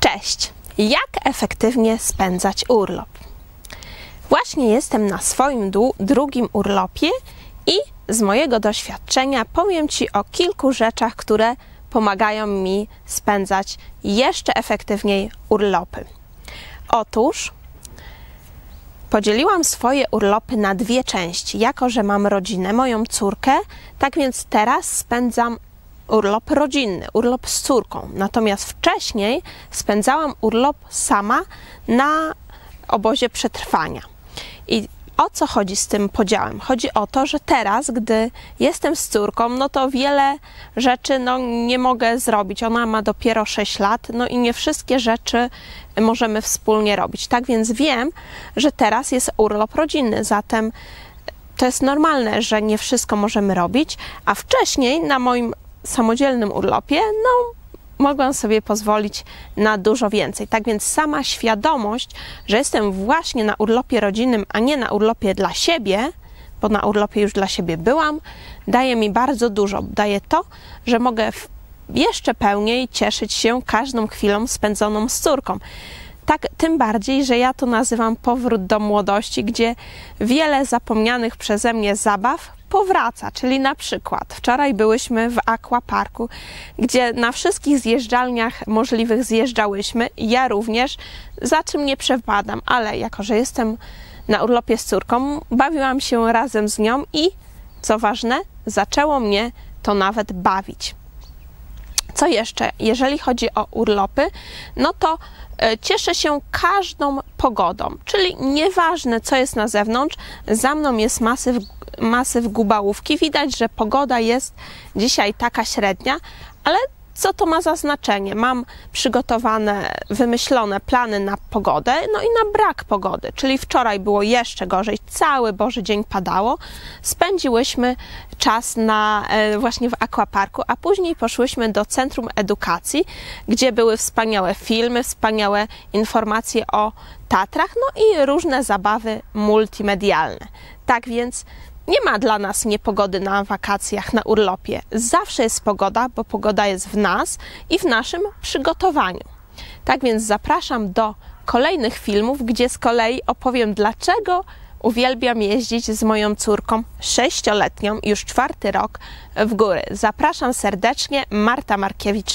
Cześć! Jak efektywnie spędzać urlop? Właśnie jestem na swoim drugim urlopie i z mojego doświadczenia powiem Ci o kilku rzeczach, które pomagają mi spędzać jeszcze efektywniej urlopy. Otóż Podzieliłam swoje urlopy na dwie części. Jako, że mam rodzinę, moją córkę, tak więc teraz spędzam urlop rodzinny, urlop z córką. Natomiast wcześniej spędzałam urlop sama na obozie przetrwania. I o co chodzi z tym podziałem? Chodzi o to, że teraz, gdy jestem z córką, no to wiele rzeczy no, nie mogę zrobić. Ona ma dopiero 6 lat, no i nie wszystkie rzeczy możemy wspólnie robić. Tak więc wiem, że teraz jest urlop rodzinny, zatem to jest normalne, że nie wszystko możemy robić, a wcześniej na moim samodzielnym urlopie, no mogłam sobie pozwolić na dużo więcej. Tak więc sama świadomość, że jestem właśnie na urlopie rodzinnym, a nie na urlopie dla siebie, bo na urlopie już dla siebie byłam, daje mi bardzo dużo. Daje to, że mogę jeszcze pełniej cieszyć się każdą chwilą spędzoną z córką. Tak, tym bardziej, że ja to nazywam powrót do młodości, gdzie wiele zapomnianych przeze mnie zabaw powraca. Czyli na przykład wczoraj byłyśmy w aquaparku, gdzie na wszystkich zjeżdżalniach możliwych zjeżdżałyśmy. Ja również, za czym nie przepadam, ale jako, że jestem na urlopie z córką, bawiłam się razem z nią i co ważne, zaczęło mnie to nawet bawić. Co jeszcze? Jeżeli chodzi o urlopy, no to e, cieszę się każdą pogodą, czyli nieważne co jest na zewnątrz, za mną jest masyw, masyw gubałówki. Widać, że pogoda jest dzisiaj taka średnia, ale co to ma za znaczenie? Mam przygotowane, wymyślone plany na pogodę, no i na brak pogody. Czyli wczoraj było jeszcze gorzej, cały Boży dzień padało. Spędziłyśmy czas na, e, właśnie w aquaparku, a później poszłyśmy do Centrum Edukacji, gdzie były wspaniałe filmy, wspaniałe informacje o Tatrach, no i różne zabawy multimedialne. Tak więc nie ma dla nas niepogody na wakacjach, na urlopie. Zawsze jest pogoda, bo pogoda jest w nas i w naszym przygotowaniu. Tak więc zapraszam do kolejnych filmów, gdzie z kolei opowiem, dlaczego uwielbiam jeździć z moją córką sześcioletnią, już czwarty rok w góry. Zapraszam serdecznie, Marta Markiewicz